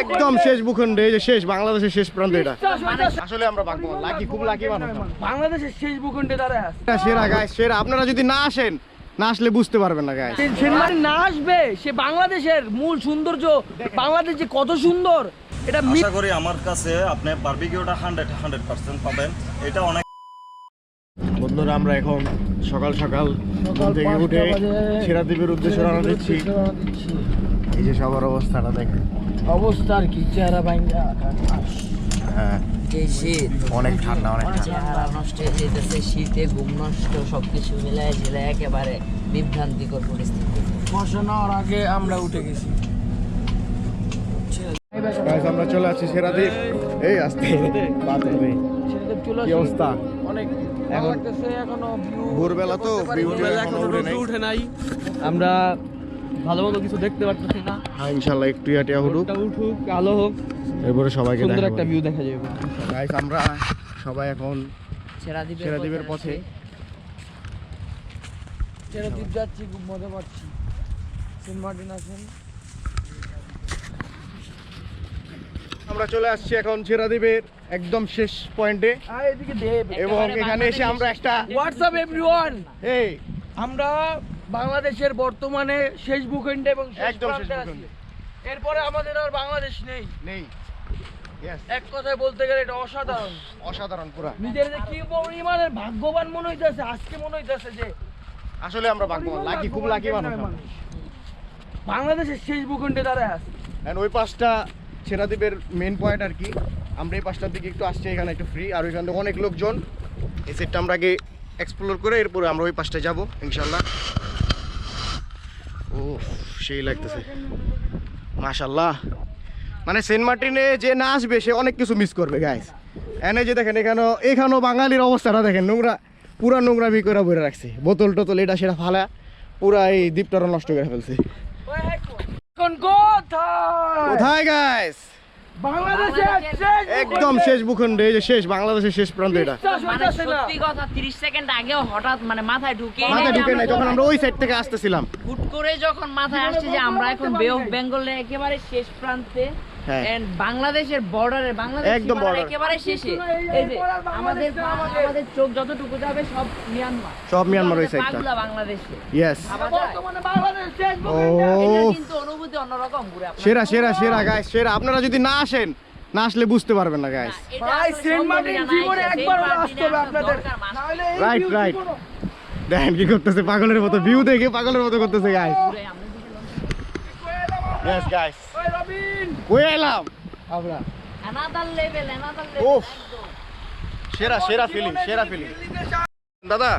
একদম শেষ ভূখণ্ডে এই যে শেষ বাংলাদেশের শেষ প্রান্ত এটা। আসলে আমরা লাকি খুব লাকি মানুষ। বাংলাদেশের শেষ ভূখণ্ডে দাঁড়ায় সেরা গাইস সেরা। আপনারা যদি না আসেন না আসলে বুঝতে পারবেন না গাইস সেনমারি না আসবে সে বাংলাদেশের মূল সৌন্দর্য বাংলাদেশ যে কত সুন্দর এটা আশা করি আমার কাছে আপনি বারবিকিউটা হান্ড্রেড হান্ড্রেড পার্সেন্ট পাবেন। এটা অনেক বন্ধুরা আমরা এখন সকাল সকাল ঘুম থেকে উঠে সেরা সেরাদ্বীপের উদ্দেশ্যে রওনা দিচ্ছি। এই যে সবার অবস্থাটা দেখেন অবস্থা আর কি চেহারা ভাঙ্গা হ্যাঁ। অনেক ঠান্ডা অনেক চেহারা নষ্ট হয়ে যেতেছে শীতে ঘুম নষ্ট সবকিছু মিলায় ঝিলে একেবারে বিভ্রান্তিকর পরিস্থিতি। বর্ষা নেওয়ার আগে আমরা উঠে গেছি। আমরা চলে আসছি সেরাদ্বীপ। এই আসতে কি অবস্থা? অনেক এখন- ভোরবেলা তো উঠে নাই। আমরা ভালো মতো কিছু দেখতে পারতেছি না। হ্যাঁ ইনশাল্লাহ একটু উঠুক আলো হোক এরপরে সবাইকে সুন্দর একটা ভিউ দেখা যাবে। গাইস আমরা সবাই এখন পথে যাচ্ছি খুব মজা পাচ্ছি। সেন্ট মার্টিন আছেন আমরা চলে আসছি এখন সেরাদ্বীপের একদম শেষ পয়েন্টে। এবং এখানে এসে আমরা একটা হোয়াটসঅ্যাপ এভরিওয়ান এই। আমরা বাংলাদেশের বর্তমানে শেষ ভূখণ্ডে এবং একদম শেষ ভূখণ্ডে। এরপরে আমাদের আর বাংলাদেশ নেই। নেই। এক কথায় বলতে গেলে এটা অসাধারণ। অসাধারণ পুরা। নিজের যে কি পরিমাণের ভাগ্যবান মনে হইতেছে আজকে মনে হইতেছে যে আসলে আমরা বাগমা লাকি খুব লাকি মানুষ বাংলাদেশের শেষ ভূখণ্ডে দাঁড়ায় আছে। And ওই পাশটা সেরাদ্বীপের মেন পয়েন্ট আর কি আমরা এই পাশটার দিকে একটু আসছি এখানে একটু ফ্রি আর ওইখান থেকে অনেক লোকজন এই সেটটা আমরা আগে এক্সপ্লোর করে এরপরে আমরা ওই পাশটা যাব ইনশাল্লাহ। ও সেই লাগতেছে। মাশাল্লাহ মানে সেন্ট মার্টিনে যে না আসবে সে অনেক কিছু মিস করবে গাইস এনে যে দেখেন এখানে এখানেও বাঙালির অবস্থাটা দেখেন নোংরা পুরা নোংরা বি করে বলে রাখছে। বোতল টোতল এটা সেটা ফালা পুরা এই দ্বীপটারও নষ্ট করে ফেলছে। কোথায় গাইস একদম শেষ ভূখণ্ডে এই যে শেষ বাংলাদেশের শেষ প্রান্ত এটা। বিশ্বাস মানে সত্যি কথা 30 সেকেন্ড আগে হঠাৎ মানে মাথায় ঢুকে মাথায় ঢুকে নাই যখন আমরা ওই সাইড থেকে আসতেছিলাম। হুট করে যখন মাথায় আসছে যে আমরা এখন বে অফ বেঙ্গলের একেবারে শেষ প্রান্তে। এন্ড বাংলাদেশের বর্ডারে বাংলাদেশ একদম border। একেবারে শেষে। এই যে আমাদের আমাদের চোখ যতটুকু যাবে সব মিয়ানমার সব মিয়ানমার ওই সাইডটা বাংলাদেশে। ইয়েস বর্তমানে বাংলাদেশ শেষ ও। ভূখণ্ডে এটার কিন্তু অনুভূতি অন্যরকম ঘুরে সেরা সেরা সেরা গাইস সেরা। আপনারা যদি না আসেন না আসলে বুঝতে পারবেন না গাইস ভাই সেন্ট মার্টিন জীবনে একবার আসতে হবে আপনাদের। right. জীবনও- দেখেন কি করতেছে পাগলের মতো ভিউ দেখে পাগলের মতো করতেছে গাইস কই এলাম? আমরা। Another level, another উফ। সেরা সেরা ফিলিং সেরা ফিলিং দাদা।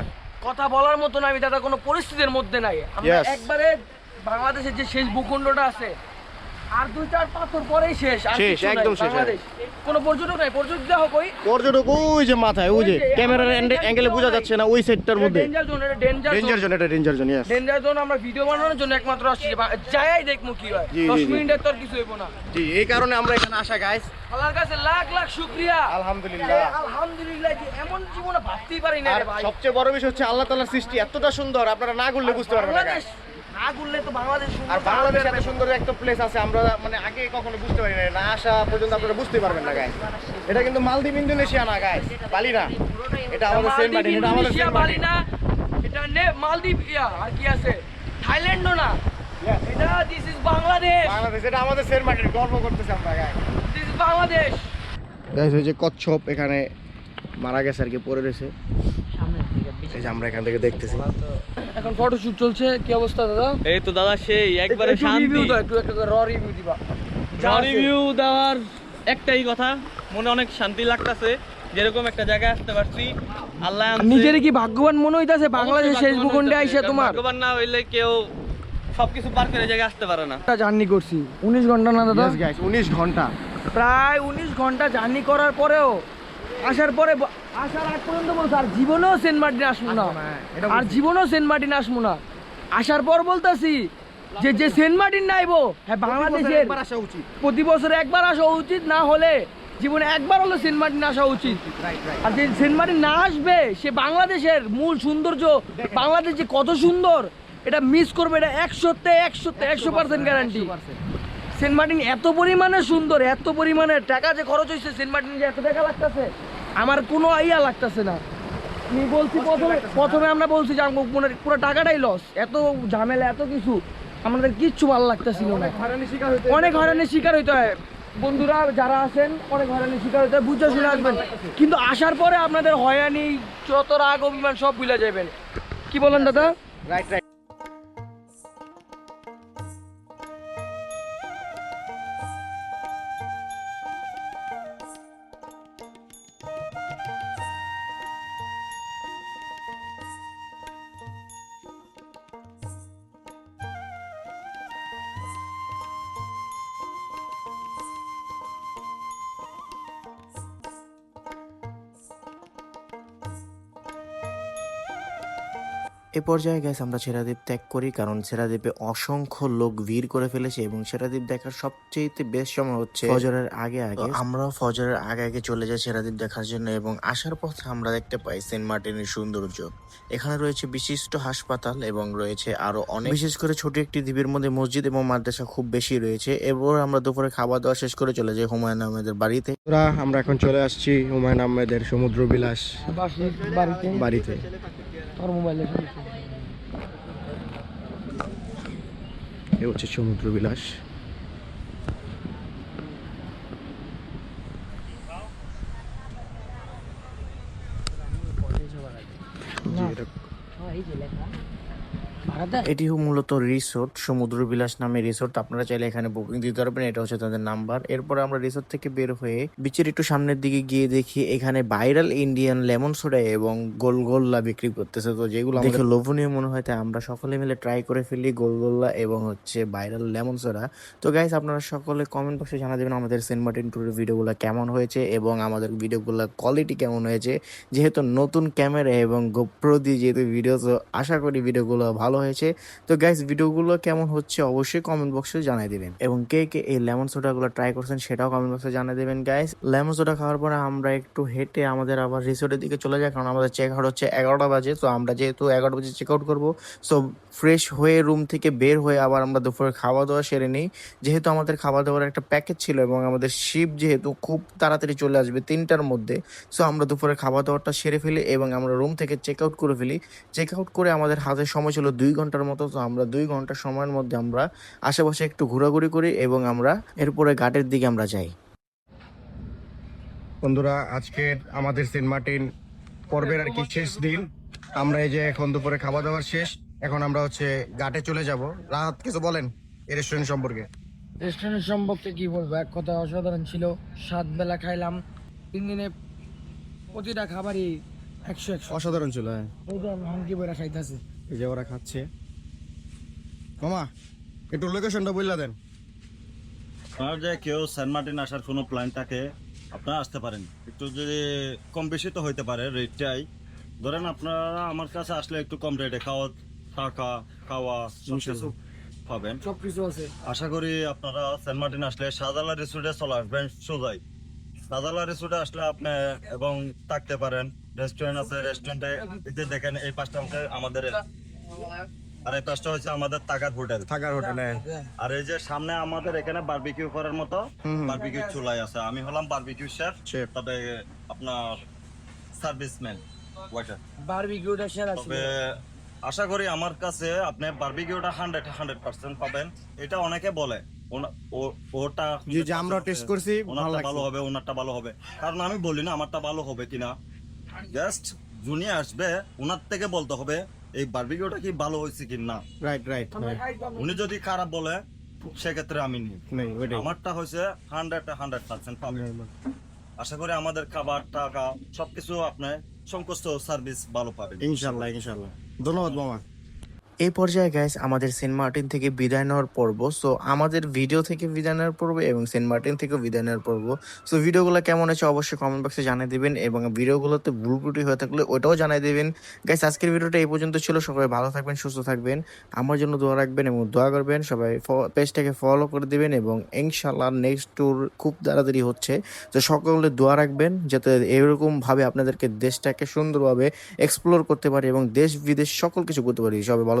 কথা বলার মতো না আমি দাদা কোনো পরিস্থিতির মধ্যে নাই। আমরা একবারে বাংলাদেশের যে শেষ ভূখণ্ডটা আছে আর দুই চার পাথর পরেই শেষ শেষ, একদম শেষ, কোনো পর্যটক নাই পর্যটক হোক ওই পর্যটক ওই যে মাথায় ওই যে ক্যামেরার অ্যাঙ্গেলে বোঝা যাচ্ছে না ওই সেটটার মধ্যে। ডেঞ্জার জোন এটা ডেঞ্জার ডেঞ্জার জোন এটা danger zone yes danger zone আমরা ভিডিও বানানোর জন্য একমাত্র আসছি যাই দেখব কি হয়। জি, দশ জি, জি। মিনিটের তো আর কিছু হইব না। জি এই কারণে আমরা এখানে আসা গাইস আল্লাহর কাছে লাখ লাখ শুক্রিয়া। আলহামদুলিল্লাহ। আলহামদুলিল্লাহ যে এমন জীবনে ভাবতেই পারি না রে ভাই। সবচেয়ে বড় বিষয় হচ্ছে আল্লাহ তাআলার সৃষ্টি এতটা সুন্দর আপনারা না ঘুরলে বুঝতে পারবেন না ঘুরলে তো বাংলাদেশ আর বাংলাদেশ এত সুন্দর একটা প্লেস আছে আমরা মানে আগে কখনো বুঝতে পারি না না আসা পর্যন্ত আপনারা বুঝতে পারবেন না এটা কিন্তু মালদ্বীপ ইন্দোনেশিয়া না বালি না। এটা আমাদের মার্টিন এটা আমাদের সেন্ট বালি না। এটা নে মালদ্বীপ ইয়া আর কি আছে? থাইল্যান্ডও না। এটা দিস ইজ বাংলাদেশ। বাংলাদেশ এটা আমাদের মার্টিন গর্ব করতেছি আমরা guys this is Bangladesh. Guys ওই যে কচ্ছপ এখানে মারা গেছে আর কি পড়ে রয়েছে। এই যে আমরা এখান থেকে দেখতেছি। এখন ফটোশুট চলছে কি অবস্থা দাদা? এই তো দাদা সেই একবারে শান্তি। রিভিউ দাও একটু একটা র রিভিউ দিবা। র রিভিউ দেওয়ার একটাই কথা মনে অনেক শান্তি লাগতাছে যেরকম একটা জায়গায় আসতে পারছি আল্লাহ। নিজের কি ভাগ্যবান মনে হইতাছে? বাংলাদেশ শেষ ভূখণ্ডে। আইসা তোমার? ভাগ্যবান না হইলে কেউ সবকিছু পার করে জায়গায় আসতে পারে না। জার্নি করছি। উনিশ ঘণ্টা না দাদা? Yes, guys 19 ঘণ্টা। প্রায় উনিশ ঘণ্টা জার্নি করার পরেও আসার পরে ব- আসার আগ পর্যন্ত বলছে আর জীবনেও সেন্ট মার্টিন আসব না। আর জীবনেও সেন্ট মার্টিন আসব না। আসার পর বলতেছি যে যে সেন্ট মার্টিন নাইবো হ্যাঁ বাংলাদেশের আসা উচিত। প্রতি বছর একবার আসা উচিত না হলে জীবনে একবার হলো সেন্ট মার্টিন আসা উচিত। আর যে সেন্ট মার্টিন না আসবে সে বাংলাদেশের মূল সৌন্দর্য বাংলাদেশ যে কত সুন্দর এটা মিস করবে এটা একশোতে একশোতে একশো পার্সেন্ট গ্যারান্টি সেন্ট মার্টিন এত পরিমাণে সুন্দর এত পরিমাণে টাকা যে খরচ হয়েছে সেন্ট মার্টিন যে এত টাকা লাগতেছে আমার কোনো ইয়া লাগতেছে না। আমি বলছি প্রথমে প্রথমে আমরা বলছি যে আমার মনে পুরো টাকাটাই লস এত ঝামেলা এত কিছু। আমাদের কিচ্ছু ভালো লাগতেছিল না। অনেক হয়রানির শিকার হইতে হয়। বন্ধুরা যারা আছেন অনেক হয়রানির শিকার হইতে হয়। বুঝে শুনে আসবেন। কিন্তু আসার পরে আপনাদের হয়রানি যত রাগ অভিমান সব ভুলে যাবেন কি বলেন দাদা? রাইট রাইট এ পর্যায়ে গ্যাস আমরা সেরাদ্বীপ ত্যাগ করি কারণ সেরাদ্বীপে অসংখ্য লোক ভিড় করে ফেলেছে এবং সেরাদ্বীপ দেখার সবচেয়ে বেস্ট সময় হচ্ছে ফজরের আগে আগে। আমরাও ফজরের আগে আগে চলে যাই সেরাদ্বীপ দেখার জন্য এবং আসার পথে আমরা দেখতে পাই সেন্ট মার্টিনের সৌন্দর্য। এখানে রয়েছে বিশিষ্ট হাসপাতাল এবং রয়েছে আরও অনেক বিশেষ করে ছোট একটি দ্বীপের মধ্যে মসজিদ এবং মাদ্রাসা খুব বেশি রয়েছে। এরপর আমরা দুপুরে খাওয়া দাওয়া শেষ করে চলে যাই হুমায়ুন আহমেদের বাড়িতে। আমরা এখন চলে আসছি হুমায়ুন আহমেদের সমুদ্র বিলাস বাড়িতে। বাড়িতে তোর মোবাইলে এ হচ্ছে সমুদ্র বিলাস জি, এটা- এই যে লেখা ভাড়াটা এটি মূলত রিসোর্ট সমুদ্র বিলাস নামে রিসোর্ট। আপনারা চাইলে এখানে বুকিং দিতে পারবেন এটা হচ্ছে তাদের নাম্বার। এরপর আমরা রিসোর্ট থেকে বের হয়ে বিচের একটু সামনের দিকে গিয়ে দেখি এখানে ভাইরাল ইন্ডিয়ান লেমন সোডা এবং গোলগোল্লা বিক্রি করতেছে। তো যেগুলো দেখে লোভনীয় মনে হয় তাই আমরা সকলে মিলে ট্রাই করে ফেলি গোলগোল্লা এবং হচ্ছে ভাইরাল লেমন সোডা। তো গাইস আপনারা সকলে কমেন্ট বক্সে জানা দেবেন আমাদের সেন্ট মার্টিন ট্যুরের ভিডিওগুলো কেমন হয়েছে এবং আমাদের ভিডিওগুলো কোয়ালিটি কেমন হয়েছে। যেহেতু নতুন ক্যামেরা এবং গোপ্রো দিয়ে যেহেতু ভিডিও তো আশা করি ভিডিওগুলো ভালো হয়েছে। তো গাইস ভিডিওগুলো কেমন হচ্ছে অবশ্যই কমেন্ট বক্সে জানিয়ে দেবেন। এবং কে কে এই লেমন সোডাগুলো ট্রাই করছেন সেটাও কমেন্ট বক্সে জানিয়ে দেবেন গাইস লেমন সোডা খাওয়ার পরে আমরা একটু হেঁটে আমাদের আবার রিসোর্টের দিকে চলে যাই, কারণ আমাদের চেক আউট হচ্ছে এগারোটা বাজে। তো আমরা যেহেতু এগারোটা বাজে চেক আউট করব সো ফ্রেশ হয়ে রুম থেকে বের হয়ে আবার আমরা দুপুরে খাওয়া দাওয়া সেরে নিই। যেহেতু আমাদের খাওয়া দাওয়ার একটা প্যাকেজ ছিল এবং আমাদের শিপ যেহেতু খুব তাড়াতাড়ি চলে আসবে তিনটার মধ্যে সো আমরা দুপুরে খাওয়া দাওয়াটা সেরে ফেলি এবং আমরা রুম থেকে চেক আউট করে ফেলি। চেক আউট করে আমাদের হাতে সময় ছিল দুই ঘণ্টার মতো তো আমরা দুই ঘণ্টা সময়ের মধ্যে আমরা আশেপাশে একটু ঘোরাঘুরি করি এবং আমরা এরপরে ঘাটের দিকে আমরা যাই। বন্ধুরা আজকের আমাদের সেন্ট মার্টিন পর্বের আর কি শেষ দিন। আমরা এই যে এখন দুপুরে খাওয়া দাওয়ার শেষ এখন আমরা হচ্ছে ঘাটে চলে যাব। রাহাত কিছু বলেন এই রেস্টুরেন্ট সম্পর্কে? রেস্টুরেন্ট সম্পর্কে কি বলব? এক কথা অসাধারণ ছিল। সাত বেলা খাইলাম। তিন দিনে প্রতিটা খাবারই একশো একশো। অসাধারণ ছিল হ্যাঁ। ওই যে হাঙ্কি বইরা খাইতেছে। এই যে ওরা খাচ্ছে। মামা একটু লোকেশনটা বললা দেন। আপনার যে কেউ সেন্ট মার্টিন আসার কোনো প্ল্যান থাকে আপনারা আসতে পারেন। একটু যদি কম বেশি তো হইতে পারে রেটটাই ধরেন আপনারা আমার কাছে আসলে একটু কম রেটে খাওয়া থাকা খাওয়া সব পাবেন। সব কিছু আছে। আশা করি আপনারা সেন্ট মার্টিন আসলে শাহজালা রিসোর্টে চলে আসবেন সোজাই। শাহজালা রিসোর্টে আসলে আপনি এবং থাকতে পারেন। রেস্টুরেন্ট আছে রেস্টুরেন্টে এতে দেখেন এই পাঁচটা হচ্ছে আমাদের আর এই পাঁচটা হচ্ছে আমাদের টাকার হোটেল থাকার হোটেলে আর এই যে সামনে আমাদের এখানে বারবিকিউ করার মতো বারবিকিউ চুলাই আছে। আমি হলাম বারবিকিউ শেফ। তবে আপনার সার্ভিসম্যান ওয়াটার বারবিকিউটা সেরা ছিল তবে আশা করি আমার কাছে আপনি বারবিকিউটা হান্ড্রেড হান্ড্রেড পার্সেন্ট পাবেন। এটা অনেকে বলে ওটা যে আমরা টেস্ট করছি ভালো হবে ওনারটা ভালো হবে। কারণ আমি বলি না আমারটা ভালো হবে কিনা। জাস্ট যিনি আসবে ওনার থেকে বলতে হবে এই বারবিকিউটা কি ভালো হয়েছে কি না? রাইট রাইট উনি যদি খারাপ বলে সেক্ষেত্রে আমি নি নেই আমারটা হয়েছে হান্ড্রেড হান্ড্রেড পার্সেন্ট আশা করি আমাদের খাবার টাকা সবকিছু আপনার সংকোচ সার্ভিস ভালো পাবেন। ইনশাল্লাহ ইনশাল্লাহ। ধন্যবাদ মামা। এই পর্যায়ে গাইস আমাদের সেন্ট মার্টিন থেকে বিদায় নেওয়ার পর্ব। সো আমাদের ভিডিও থেকে বিদায় নেওয়ার পর্ব এবং সেন্ট মার্টিন থেকে বিদায় নেওয়ার পর্ব। সো ভিডিওগুলো কেমন আছে অবশ্যই কমেন্ট বক্সে জানিয়ে দিবেন এবং ভিডিওগুলোতে ভুল ত্রুটি হয়ে থাকলে ওটাও জানিয়ে দিবেন। গাইস আজকের ভিডিওটা এই পর্যন্ত ছিল। সবাই ভালো থাকবেন, সুস্থ থাকবেন। আমার জন্য দোয়া রাখবেন এবং দোয়া করবেন। সবাই পেজটাকে ফলো করে দিবেন এবং ইনশাল্লাহ নেক্সট ট্যুর খুব তাড়াতাড়ি হচ্ছে। তো সকলে দোয়া রাখবেন যাতে এরকম ভাবে আপনাদেরকে দেশটাকে সুন্দরভাবে এক্সপ্লোর করতে পারি এবং দেশ বিদেশ সকল কিছু করতে পারি। সবাই ভালো